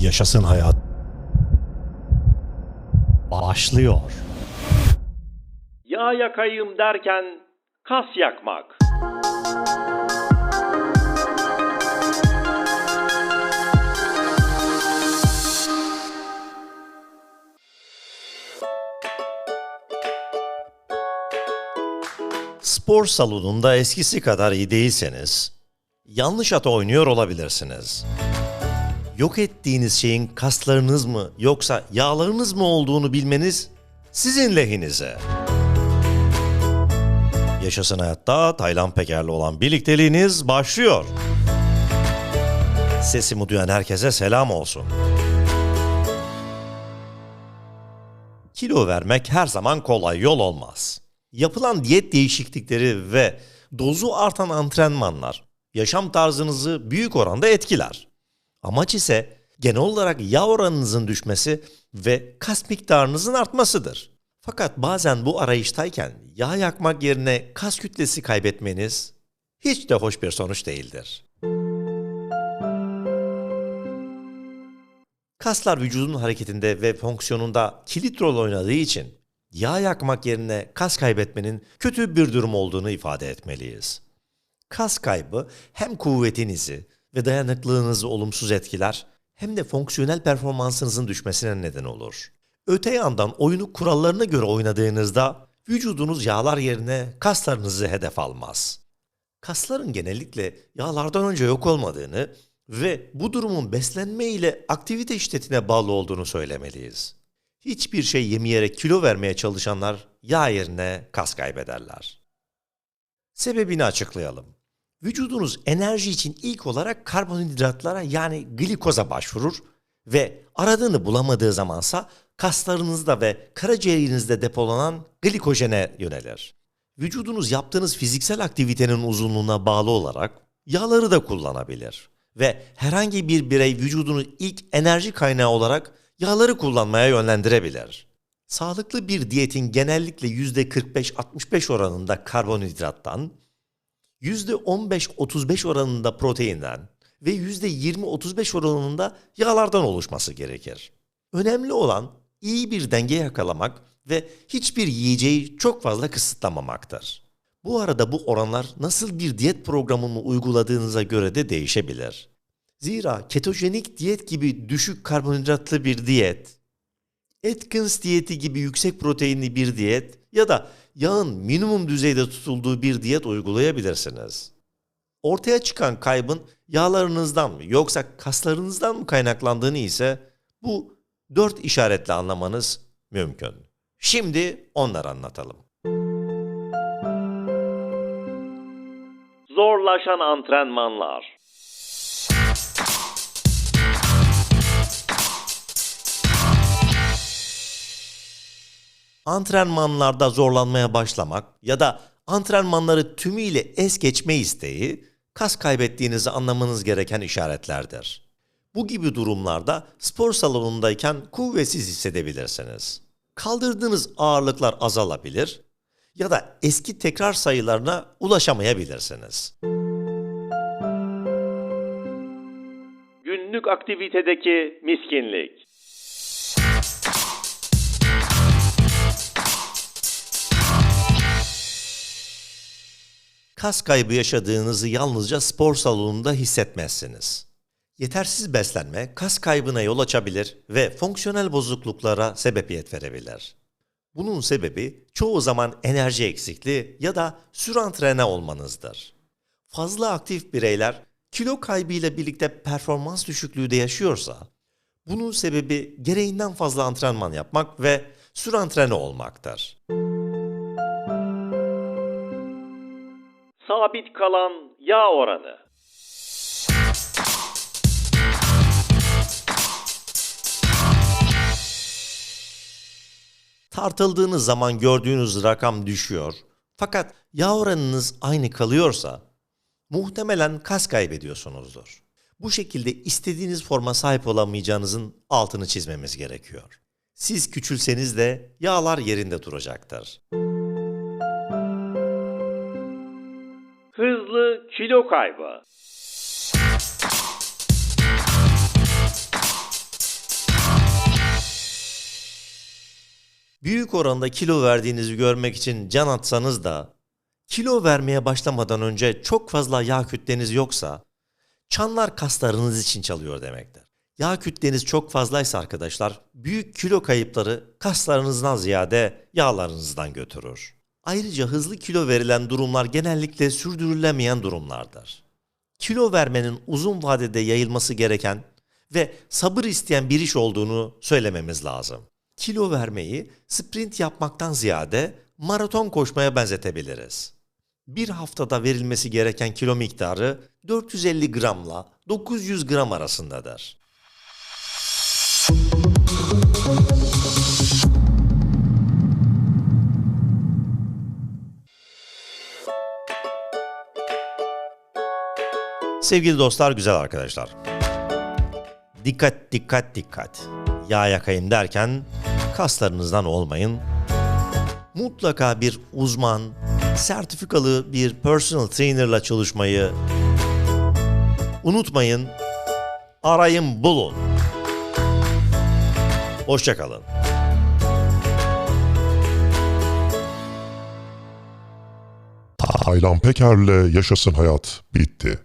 Yaşasın hayat. Başlıyor. Yağ yakayım derken kas yakmak. Spor salonunda eskisi kadar iyi değilseniz, yanlış ata oynuyor olabilirsiniz. Yok ettiğiniz şeyin kaslarınız mı yoksa yağlarınız mı olduğunu bilmeniz sizin lehinize. Yaşasın hayatta Taylan Peker'le olan birlikteliğiniz başlıyor. Sesimi duyan herkese selam olsun. Kilo vermek her zaman kolay yol olmaz. Yapılan diyet değişiklikleri ve dozu artan antrenmanlar yaşam tarzınızı büyük oranda etkiler. Amaç ise genel olarak yağ oranınızın düşmesi ve kas miktarınızın artmasıdır. Fakat bazen bu arayıştayken yağ yakmak yerine kas kütlesi kaybetmeniz hiç de hoş bir sonuç değildir. Kaslar vücudun hareketinde ve fonksiyonunda kilit rol oynadığı için yağ yakmak yerine kas kaybetmenin kötü bir durum olduğunu ifade etmeliyiz. Kas kaybı hem kuvvetinizi ve dayanıklılığınızı olumsuz etkiler hem de fonksiyonel performansınızın düşmesine neden olur. Öte yandan oyunu kurallarına göre oynadığınızda vücudunuz yağlar yerine kaslarınızı hedef almaz. Kasların genellikle yağlardan önce yok olmadığını ve bu durumun beslenme ile aktivite işletine bağlı olduğunu söylemeliyiz. Hiçbir şey yemeyerek kilo vermeye çalışanlar yağ yerine kas kaybederler. Sebebini açıklayalım. Vücudunuz enerji için ilk olarak karbonhidratlara yani glikoza başvurur ve aradığını bulamadığı zamansa kaslarınızda ve karaciğerinizde depolanan glikojene yönelir. Vücudunuz yaptığınız fiziksel aktivitenin uzunluğuna bağlı olarak yağları da kullanabilir ve herhangi bir birey vücudunu ilk enerji kaynağı olarak yağları kullanmaya yönlendirebilir. Sağlıklı bir diyetin genellikle %45-65 oranında karbonhidrattan, %15-35 oranında proteinden ve %20-35 oranında yağlardan oluşması gerekir. Önemli olan iyi bir denge yakalamak ve hiçbir yiyeceği çok fazla kısıtlamamaktır. Bu arada bu oranlar nasıl bir diyet programını uyguladığınıza göre de değişebilir. Zira ketojenik diyet gibi düşük karbonhidratlı bir diyet, Atkins diyeti gibi yüksek proteinli bir diyet ya da yağın minimum düzeyde tutulduğu bir diyet uygulayabilirsiniz. Ortaya çıkan kaybın yağlarınızdan mı yoksa kaslarınızdan mı kaynaklandığını ise bu dört işaretle anlamanız mümkün. Şimdi onları anlatalım. Zorlaşan antrenmanlar. Antrenmanlarda zorlanmaya başlamak ya da antrenmanları tümüyle es geçme isteği kas kaybettiğinizi anlamanız gereken işaretlerdir. Bu gibi durumlarda spor salonundayken kuvvetsiz hissedebilirsiniz. Kaldırdığınız ağırlıklar azalabilir ya da eski tekrar sayılarına ulaşamayabilirsiniz. Günlük aktivitedeki miskinlik. Kas kaybı yaşadığınızı yalnızca spor salonunda hissetmezsiniz. Yetersiz beslenme kas kaybına yol açabilir ve fonksiyonel bozukluklara sebebiyet verebilir. Bunun sebebi çoğu zaman enerji eksikliği ya da sürantrene olmanızdır. Fazla aktif bireyler kilo kaybıyla birlikte performans düşüklüğü de yaşıyorsa, bunun sebebi gereğinden fazla antrenman yapmak ve sürantrene olmaktır. Sabit kalan yağ oranı. Tartıldığınız zaman gördüğünüz rakam düşüyor. Fakat yağ oranınız aynı kalıyorsa muhtemelen kas kaybediyorsunuzdur. Bu şekilde istediğiniz forma sahip olamayacağınızın altını çizmemiz gerekiyor. Siz küçülseniz de yağlar yerinde duracaktır. Kilo kaybı. Büyük oranda kilo verdiğinizi görmek için can atsanız da kilo vermeye başlamadan önce çok fazla yağ kütleniz yoksa çanlar kaslarınız için çalıyor demektir. Yağ kütleniz çok fazlaysa arkadaşlar büyük kilo kayıpları kaslarınızdan ziyade yağlarınızdan götürür. Ayrıca hızlı kilo verilen durumlar genellikle sürdürülemeyen durumlardır. Kilo vermenin uzun vadede yayılması gereken ve sabır isteyen bir iş olduğunu söylememiz lazım. Kilo vermeyi sprint yapmaktan ziyade maraton koşmaya benzetebiliriz. Bir haftada verilmesi gereken kilo miktarı 450 gramla 900 gram arasındadır. Sevgili dostlar, güzel arkadaşlar. Dikkat, dikkat, dikkat. Yağ yakayım derken kaslarınızdan olmayın. Mutlaka bir uzman, sertifikalı bir personal trainerla çalışmayı unutmayın. Arayın bulun. Hoşçakalın. Taylan Peker'le Yaşasın Hayat bitti.